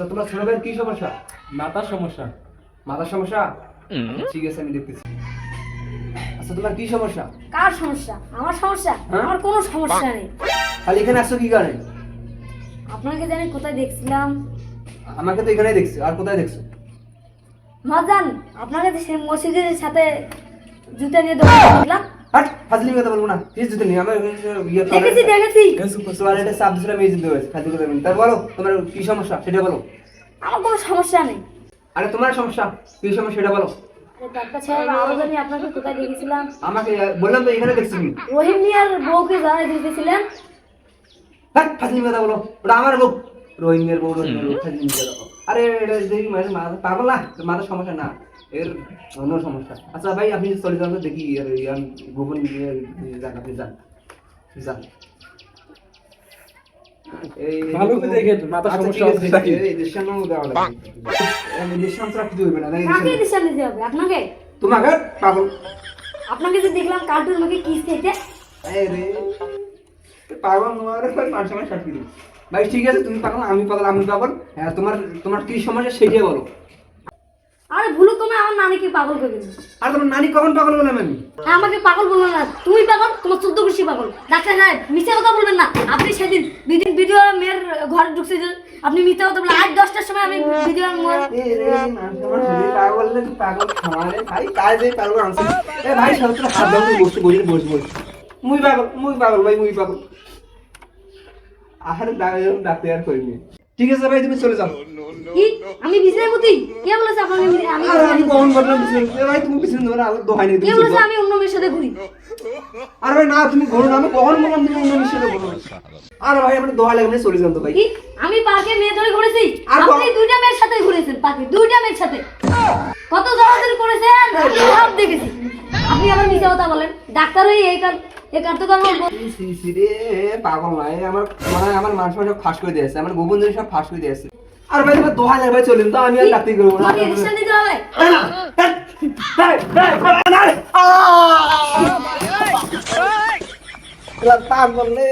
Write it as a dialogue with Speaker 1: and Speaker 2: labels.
Speaker 1: তোমার কি সমস্যা
Speaker 2: মাথার সমস্যা
Speaker 1: মাথার সমস্যা ঠিক আছে আমি দেখতেছি আচ্ছা তোমার কি সমস্যা
Speaker 3: কার সমস্যা আমার সমস্যা? আমার কোনো সমস্যা নেই।
Speaker 1: খালি এখানে আসছো কি কারণে?
Speaker 3: আপনাকে জানি কোথায় দেখছিলাম।
Speaker 1: আমাকে তো এখানেই দেখছ আর কোথায় দেখছ?
Speaker 3: মজান আপনাকে সেই মসজিদের সাথে জুতা নিয়ে
Speaker 1: ফাজলি কথা বলব না প্লিজ যদি নিয়ে আমার ইয়ে
Speaker 3: দেখেছি
Speaker 1: দিছিলাম এই জিতে হয়েছে ফাজলি কথা বলব তার বলো তোমার কি সমস্যা সেটা বলো।
Speaker 3: আমার কোনো সমস্যা নেই।
Speaker 1: আরে তোমার সমস্যা কি সমস্যা সেটা বলো।
Speaker 3: ডাক্তার সাহেব আরও জানি আপনাকে কোথায় দেখেছিলাম।
Speaker 1: আমাকে বললাম তো এখানে দেখছি।
Speaker 3: রহিম মিয়ার বউকে জানাই দিতেছিলেন
Speaker 1: হাট ফাজলি কথা বলো ওটা আমার বউ। রোহিঙ্গের বউ রোহিঙ্গের বউ ফাজলি কথা আরে এটা দেখি মানে মাথা পাগল না? মাথার সমস্যা না? এর অন্য সমস্যা। আচ্ছা ভাই আপনি চলে যান তো দেখি গোপন নিয়ে যান আপনি যান। যান। এই
Speaker 2: ভালো করে দেখেন, মাথার
Speaker 1: আচ্ছা,
Speaker 2: সমস্যা
Speaker 1: আছে,
Speaker 2: নাকি?
Speaker 1: এই দেশানো দেওয়া লাগবে। এই দেশান ছাড়া কিছু না নাকি দেশান?
Speaker 3: নিতে হবে? আপনাকে?
Speaker 1: তোমাকে? পাগল।
Speaker 3: আপনাকে যে দেখলাম কার্টুন মুখে কিস খেতে।
Speaker 1: এই রে। পাগল নোয়ারে ভাই ঠিক আছে তুমি পাগল আমি পাগল আমি পাগল। হ্যাঁ তোমার তোমার কি সমস্যা সেটাই বলো।
Speaker 3: আরে ভুলো তুমি আমার নানিকে পাগল করে
Speaker 1: আর তোমার নানি কখন পাগল বললাম আমি?
Speaker 3: হ্যাঁ আমাকে পাগল বলল না। তুমি পাগল তোমার চোদ্দ পাগল। ডাক্তার সাহেব মিথ্যা কথা বলবেন না। আপনি সেদিন দুদিন ভিডিও মেয়ের ঘরে ঢুকছিলেন আপনি মিথ্যা কথা আট দশটার সময় আমি ভিডিও
Speaker 1: পাগল পাগল ভাই কাজ পাগল আনছে ভাই সব হাত দাও বসে বসে বসে বসে। মুই পাগল মুই পাগল ভাই মুই পাগল। আর করিনি ঠিক আছে ভাই তুমি চলে যাও।
Speaker 3: কি? আমি বিছানায় মুতি কে বলেছে আপনাকে আমি
Speaker 1: আর আমি পিছনে ভাই তুমি ধরে দোহাই নেই
Speaker 3: কে
Speaker 1: তুমি
Speaker 3: বলেছে
Speaker 1: চলে
Speaker 3: আমি অন্য মেয়ের সাথে ঘুরি?
Speaker 1: আর ভাই না তুমি ঘুরো না আমি কখন বললাম তুমি অন্য আর ভাই আপনি লাগবে চলে যান তো ভাই।
Speaker 3: কি? আমি পার্কে মেয়ে ধরে ঘুরেছি। আপনি দুইটা মেয়ের সাথে ঘুরেছেন পার্কে দুইটা মেয়ের সাথে। কত জড়াজড়ি করেছেন? সব দেখেছি। আপনি আবার মিথ্যা কথা বলেন। ডাক্তার হয়ে এই কার কার্যক্রম
Speaker 1: সি সি রে পাগল নাই আমার মানে আমার মানুষ সব ফাঁস করে দিয়েছে আমার গোপন জিনিস সব ফাঁস করে দিয়েছে আর ভাই তোমার দোয়া লাগবে চলেন তো আমি আর ডাক্তার করব না পাগল রে